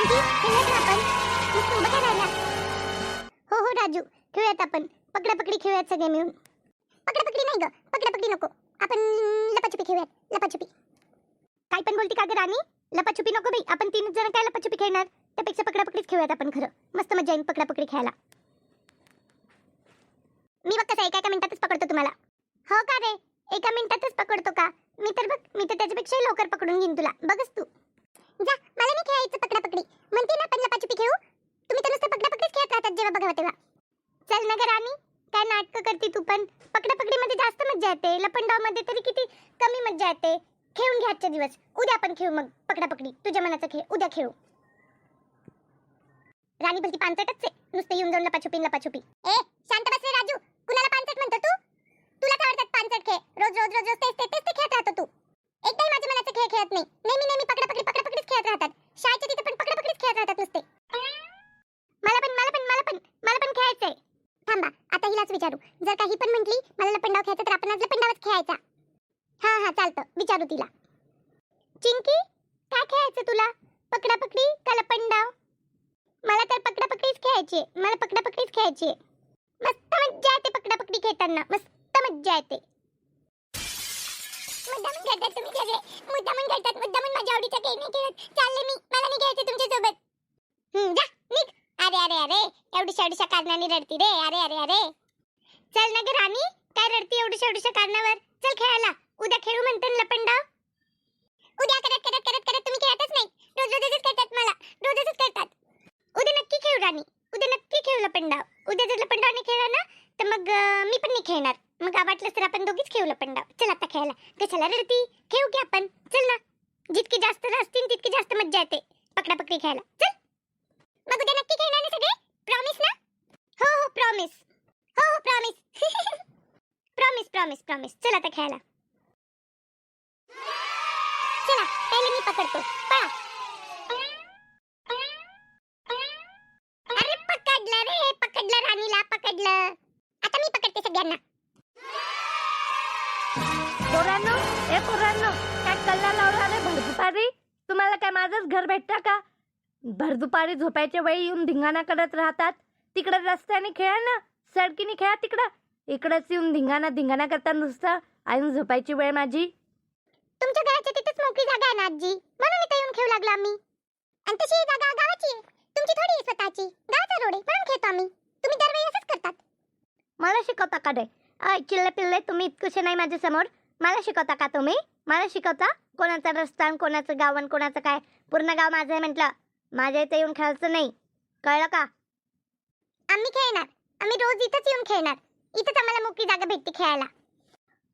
पिंकी खेळूयात ना आपण. नुसतं उभं राहिला हो हो राजू. खेळूयात आपण. पकडापकडी खेळूयात सगळे मिळून. पकडापकडी नाही ग. पकडापकडी नको. आपण लपाछुपी खेळूयात. लपाछुपी. काय पण बोलते का ग राणी? लपाछुपी नको बाई. आपण तीन जण काय लपाछुपी खेळणार? त्यापेक्षा पकडापकडीच खेळूयात आपण खरं. मस्त मजा येईल पकडापकडी खेळायला. मी बघ कसं एका एका मिनिटातच पकडतो तुम्हाला. हो का रे? एका मिनिटातच पकडतो का? मी तर बघ मी तर त्याच्यापेक्षाही लवकर पकडून घेईन तुला. बघच तू. जा मला नाही खेळायचं पकडा पकडी म्हणते ना पण लपाछुपी खेळू हो. तुम्ही तर नुसतं पकडा पकडीच खेळत राहतात जेव्हा बघावं तेव्हा. चल ना ग राणी काय नाटकं करते तू पण. पकडा पकडीमध्ये जास्त मज्जा येते. लपंडावमध्ये तरी किती कमी मज्जा येते. खेळून घ्या आजच्या दिवस. उद्या आपण खेळू मग पकडा पकडी तुझ्या मनाचा खेळ. उद्या खेळू. राणी भलती पांचटच आहे. नुसतं येऊन जाऊन लपाछुपी लपाछुपी. ए शांत बस रे राजू. कुणाला पांचट म्हणतो तू? तुला काय आवडतात पांचट खेळ? रोज रोज रोज रोज तेच तेच ते खेळत राहतो तू. एकदाही माझ्या मनाचा खेळ खेळत नाही. नेहमी नेहमी पकडा पकडी खेळत राहतात. शाळेच्या तिथे पण पकडापकडीच खेळत राहतात नुसते. मला पण मला पण मला पण मला पण खेळायचंय. थांबा आता हिलाच विचारू. जर काही पण म्हटली मला लपंडाव खेळायचं तर आपण आज लपंडावच खेळायचा. हा हा चालतं. विचारू तिला. चिंकी काय खेळायचं तुला? पकडापकडी का लपंडाव? मला तर पकडापकडीच खेळायची मला मला पकडापकडीच खेळायची मस्त मज्जा येते पकडापकडी खेळताना. मस्त मज्जा येते. मुद्दामून खेळतात तुम्ही सगळे. मुद्दामून खेळतात मुद्दामून माझ्या आवडीचा खेळ नाही खेळत. चालले मी मला नाही खेळते तुमच्यासोबत. हम्म, जा निघ. अरे अरे अरे एवढीशा एवढीशा कारणाने रडती रे. अरे अरे अरे. चल ना ग राणी काय रडती एवढीशा एवढीशा कारणावर? चल खेळायला. रडती खेळू की आपण चल ना। जितकी जास्त रसतील तितकी जास्त मज्जा येते. पकडापकडी खेळायला. चल. मग उद्या नक्की खेळणार ना सगळे? प्रॉमिस ना? हो हो प्रॉमिस हो हो प्रॉमिस प्रॉमिस प्रॉमिस प्रॉमिस चल आता खेळायला. चला, पहिले मी पकडतो. पळा. अरे, पकडलं रे. पकडलं राणीला, पकडलं. आता मी पकडते सगळ्यांना. कल्ला लावला रे भरदुपारी? तुम्हाला काय माझंच घर भेटता का? भरदुपारी झोपायच्या वेळी येऊन धिंगाणा करत राहतात. तिकडे रस्त्याने खेळा ना. सडकीने खेळा तिकडं. इकडंच येऊन धिंगाणा धिंगाणा करता नुसतं. आणि झोपायची वेळ माझी. तुमच्या घराच्या तिथेच मोकळी जागा आहे ना आजी? म्हणून इथे येऊन खेळू लागलो आम्ही. आणि तशी ही जागा गावाची आहे. तुमची थोडी आहे स्वतःची. गावाचा रोड आहे. म्हणून खेळतो आम्ही. तुम्ही दरवेळी असंच करतात. मला शिकवता का रे? अय चिल्ले पिल्ले तुम्ही इतकुशे नाही माझ्यासमोर मला शिकवता का तुम्ही? मला शिकवता? कोणाचा रस्ता आणि कोणाचं गाव आणि कोणाचं काय? पूर्ण गाव माझं आहे म्हटलं. माझ्या इथे येऊन खेळायचं नाही. कळलं का? आम्ही खेळणार. आम्ही रोज इथंच येऊन खेळणार. इथंच आम्हाला मोकळी जागा भेटते खेळायला.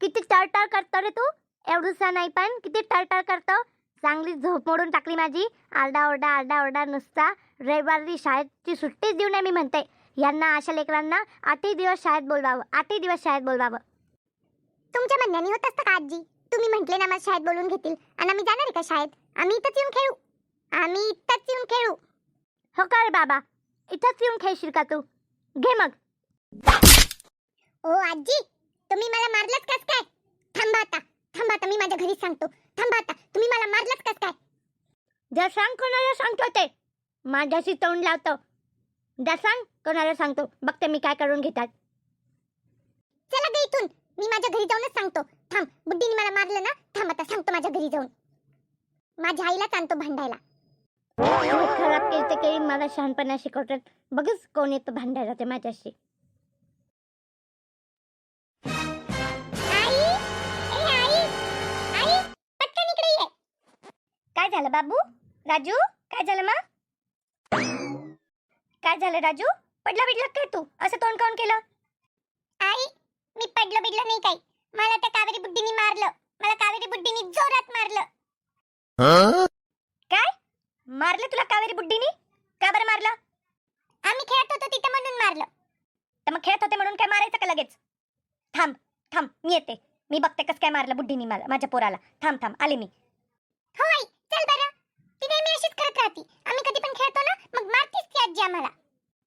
किती टळटळ करतो रे तू? एवढूसा नाही पण किती टळटळ करतो. चांगली झोप मोडून टाकली माझी. आरडा ओरडा आरडा ओरडा नुसता. रविवारी शाळेची सुट्टीच देऊ नये मी म्हणते. यांना अशा लेकरांना आठही दिवस शाळेत बोलवावं. आठही दिवस शाळेत बोलवावं. तुमच्या म्हणण्याने होत असतं का आजी? तुम्ही म्हटले ना मला शाळेत बोलवून घेतील. आणि आम्ही जाणार आहे का शाळेत? आम्ही इथंच येऊन खेळू. आम्ही इथंच येऊन खेळू. हो का रे बाबा? इथंच येऊन खेळशील का तू? घे मग. ओ आजी तुम्ही मला मारलंच कस काय? थांबा आता थांबा आता मी माझ्या घरीच सांगतो. थांबा आता तुम्ही मला मारलंच कस काय? जर सांग कोणाला सांगतो ते. माझ्याशी तोंड लावतो. जर सांग कोणाला सांगतो. बघते मी काय करून घेतात. चला गे इथून. मी माझ्या घरी जाऊनच सांगतो. थांब. मारलं ना थांब आता सांगतो माझ्या घरी जाऊन. माझ्या आईलाच आणतो भांडायला. खराब केलं ते काही मला शहाणपणा शिकवतात. बघच कोण येतं भांडायला ते माझ्याशी. आई! ए आई! आई! पटकन इकडे ये. काय झालं बाबू? राजू? काय झालं मग? काय झालं राजू? पडला बिडला काय तू? असं तोंड काऊन केलं? आई मी पडलो बिडलो नाही काही. मला त्या कावेरी बुड्डीने मारलं. मला कावेरी बुड्डीने जोरात मारलं. काय? मारलं तुला कावेरी बुड्डीनी का बरं मारलं? आम्ही खेळत होतो तिथे म्हणून मारलं. तर मग खेळत होते म्हणून काय मारायचं का लगेच? थांब थांब मी येते. मी बघते कस काय मारलं बुड्डीनी मला माझ्या पोराला. थांब थांब आले मी. हो आई चल बरं. ती नेहमी अशीच करत राहती. आम्ही कधी पण खेळतो ना मग मारतीच ती आजी आम्हाला.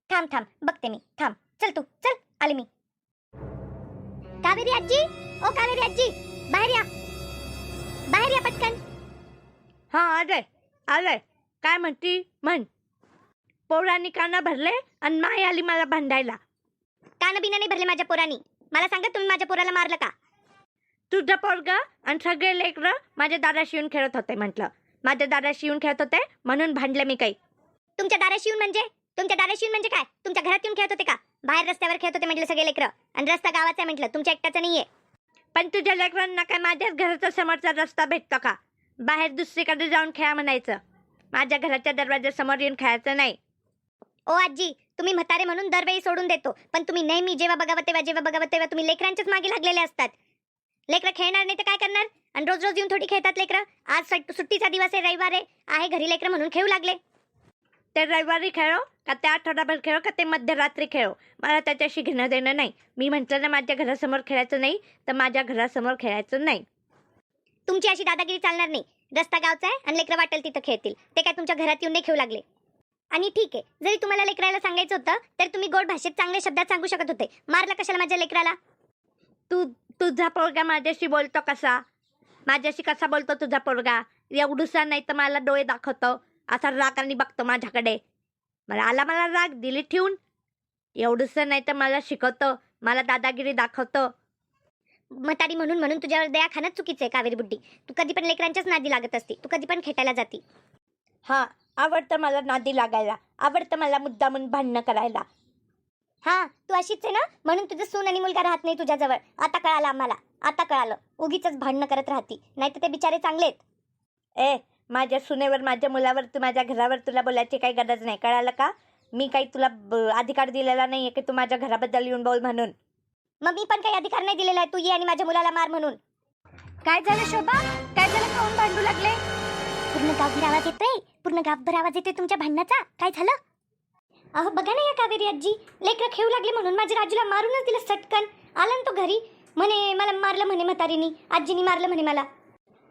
थांब थांब बघते मी. थांब चल तू चल आले मी. कावेरी आजी? ओ कावेरी आजी! बाहेर या. बाहेर या पटकन. हा आलोय. आलोय. काय म्हणती? म्हण. पोरांनी काना भरले आणि माय आली मला भांडायला. कान बिना नाही भरले माझ्या पोरानी. मला सांगा तुम्ही माझ्या पोराला मारलं का? तुझं पोरग आणि सगळे लेकरं माझ्या दादाशी येऊन खेळत होते म्हटलं. माझ्या दादाशी येऊन खेळत होते म्हणून भांडले मी काही. तुमच्या दाराशी येऊन म्हणजे? तुमच्या दाराशी येऊन म्हणजे काय? तुमच्या घरात येऊन खेळत होते का? बाहेर रस्त्यावर खेळत होते म्हटलं सगळे लेकरं. आणि रस्ता गावाचा आहे म्हटलं. तुमच्या एकट्याचा नाहीये. पण तुझ्या लेकरांना काय माझ्याच घराचा समोरचा रस्ता भेटतो का? बाहेर दुसरीकडे जाऊन खेळा म्हणायचं. माझ्या घराच्या दरवाजासमोर येऊन खेळायचं नाही. ओ आजी तुम्ही म्हातारे म्हणून दरवेळी सोडून देतो. पण तुम्ही नेहमी जेव्हा बघावं तेव्हा जेव्हा बघावं तेव्हा तुम्ही लेकरांच्याच मागे लागलेले असतात. लेकरं खेळणार नाही तर काय करणार? आणि रोज रोज येऊन थोडी खेळतात लेकरं? आज सट- सुट्टीचा दिवस आहे रविवार आहे. आहे घरी लेकरं म्हणून खेळू लागले. ते रविवारी खेळो. का ते आठवडाभर खेळो का ते मध्यरात्री खेळो? मला त्याच्याशी घेणं देणं नाही. मी म्हटलं ना माझ्या घरासमोर खेळायचं नाही तर माझ्या घरासमोर खेळायचं नाही. तुमची अशी दादागिरी चालणार नाही. रस्ता गावचा आहे आणि लेकरं वाटेल तिथं खेळतील. ते काय तुमच्या घरात येऊन नाही खेळू लागले. आणि ठीक आहे जरी तुम्हाला लेकराला सांगायचं होतं तर तुम्ही गोड भाषेत चांगल्या शब्दात सांगू शकत होते. मारला कशाला माझ्या लेकराला? तू तुझा पोरगा माझ्याशी बोलतो कसा? माझ्याशी कसा बोलतो तुझा पोरगा? एवढूसा नाही तर मला डोळे दाखवतो. असा रागाने बघतो माझ्याकडे. मला आला मला राग दिली ठेवून. एवढूसं नाही तर मला शिकवतो मला दादागिरी दाखवतो. म्हातारी म्हणून म्हणून तुझ्यावर दया खाणं चुकीचं आहे कावेरी बुड्डी तू कधी पण लेकरांच्याच नादी लागत असते तू कधी पण खेटायला जाती. हां आवडतं मला नादी लागायला. आवडतं मला मुद्दामून भांडणं करायला. हा तू अशीच आहे ना? म्हणून तुझं सून आणि मुलगा राहत नाही तुझ्याजवळ. आता कळालं आम्हाला. आता कळालं. उगीच भांडणं करत राहती. नाही तर ते बिचारे चांगले आहेत. ए माझ्या सुनेवर माझ्या मुलावर तू माझ्या घरावर तुला बोलायची काही गरज नाही. कळालं का? मी काही तुला ब- अधिकार दिलेला नाही आहे की तू माझ्या घराबद्दल येऊन बोल म्हणून. मग मी पण काही अधिकार नाही दिलेला आहे. तू ये आणि माझ्या मुलाला मार म्हणून. काय झालं शोभा? काय झालं? काऊन भांडू लागले? पूर्ण गावभर आवाज येतोय. पूर्ण गावभर आवाज येतोय तुमच्या भांडणाचा. काय झालं? अहो बघा ना या कावेरी आजी. लेकरं खेळू लागली म्हणून माझ्या राजूला मारूनच दिलं सटकन. आला ना तो घरी. म्हणे मला मारलं म्हणे म्हातारीनी. आजीनी मारलं म्हणे मला.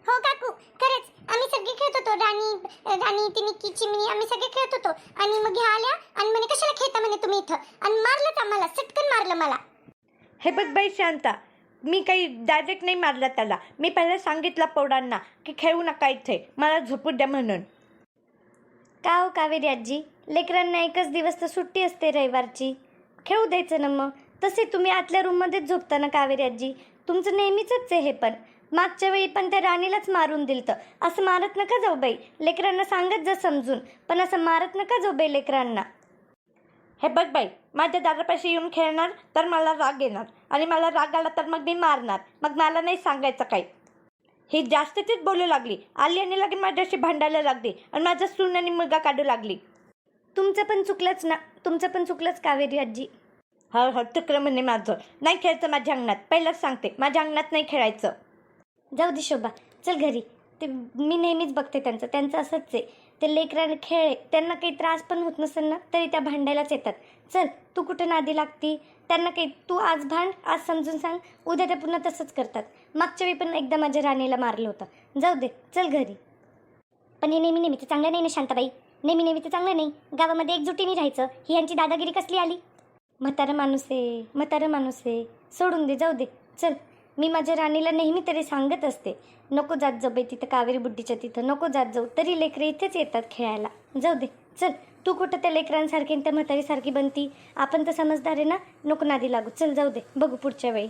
हो काकू. खरंच. आम्ही सगळे खेळत होतो. राणी राणी ती निक्की चिमणी आम्ही सगळे खेळत होतो. आणि मग ह्या आल्या आणि म्हणे कशाला खेळता? म्हणे तुम्ही इथं. आणि मारलंच आम्हाला सटकन मारलं मला. हे बघ बाई शांता मी काही डायरेक्ट नाही मारलं त्याला. मी पहिला सांगितलं पोरांना की खेळू नका इथे. मला झोपू द्या म्हणून. का हो कावेरी आजी? लेकरांना एकच दिवस तर सुट्टी असते रविवारची. खेळू द्यायचं ना मग? तसे तुम्ही आतल्या रूममध्येच झोपता ना कावेरी आजी? तुमचं नेहमीच आहे हे पण. मागच्या वेळी पण त्या राणीलाच मारून दिलतं. असं मारत नका जाऊ बाई. लेकरांना सांगत जा समजून. पण असं मारत नका जाऊ बाई लेकरांना. हे बघ बाई माझ्या दारापाशी येऊन खेळणार तर मला राग येणार. आणि मला राग आला तर मग मी मारणार. मग मला नाही सांगायचं काही. ही जास्त तीच बोलू लागली. आली आणि लगे माझ्याशी भांडायला लागली. आणि माझा सून आणि मुलगा काढू लागली. तुमचं पण चुकलंच ना. तुमचं पण चुकलंच कावेरी आजी. हो हो तुकडं म्हणे माझं. नाही खेळायचं माझ्या अंगणात. पहिलंच सांगते माझ्या अंगणात नाही खेळायचं. जाऊ दे शोभा चल घरी. ते मी नेहमीच बघते त्यांचं. त्यांचं असंच आहे. ते लेकरांना खेळ आहे. त्यांना काही त्रास पण होत नसेल ना तरी त्या भांडायलाच येतात. चल तू कुठं नादी लागती? त्यांना काही तू आज भांड आज समजून सांग. उद्या ते पुन्हा तसंच करतात. मागच्या वेळी पण एकदा माझ्या राणीला मारलं होतं. जाऊ दे चल घरी. पण हे नेहमी नेहमीचं चांगलं नाही ना शांताबाई? नेहमी नेहमीचं चांगलं नाही. गावामध्ये एकजुटीने राहायचं. ही यांची दादागिरी कसली आली? म्हातारं माणूस आहे म्हातारं माणूस आहे. सोडून दे जाऊ दे. चल. मी माझ्या राणीला नेहमी तरी सांगत असते नको जात जाऊ बाई तिथं कावेरी बुड्डीच्या तिथं नको जात जाऊ तरी लेकरं इथेच येतात खेळायला. जाऊ दे चल तू कुठं त्या लेकरांसारखी आणि त्या म्हातारीसारखी बनती? आपण तर समजदार आहे ना? नको नादी लागू चल जाऊ दे बघू पुढच्या वेळी.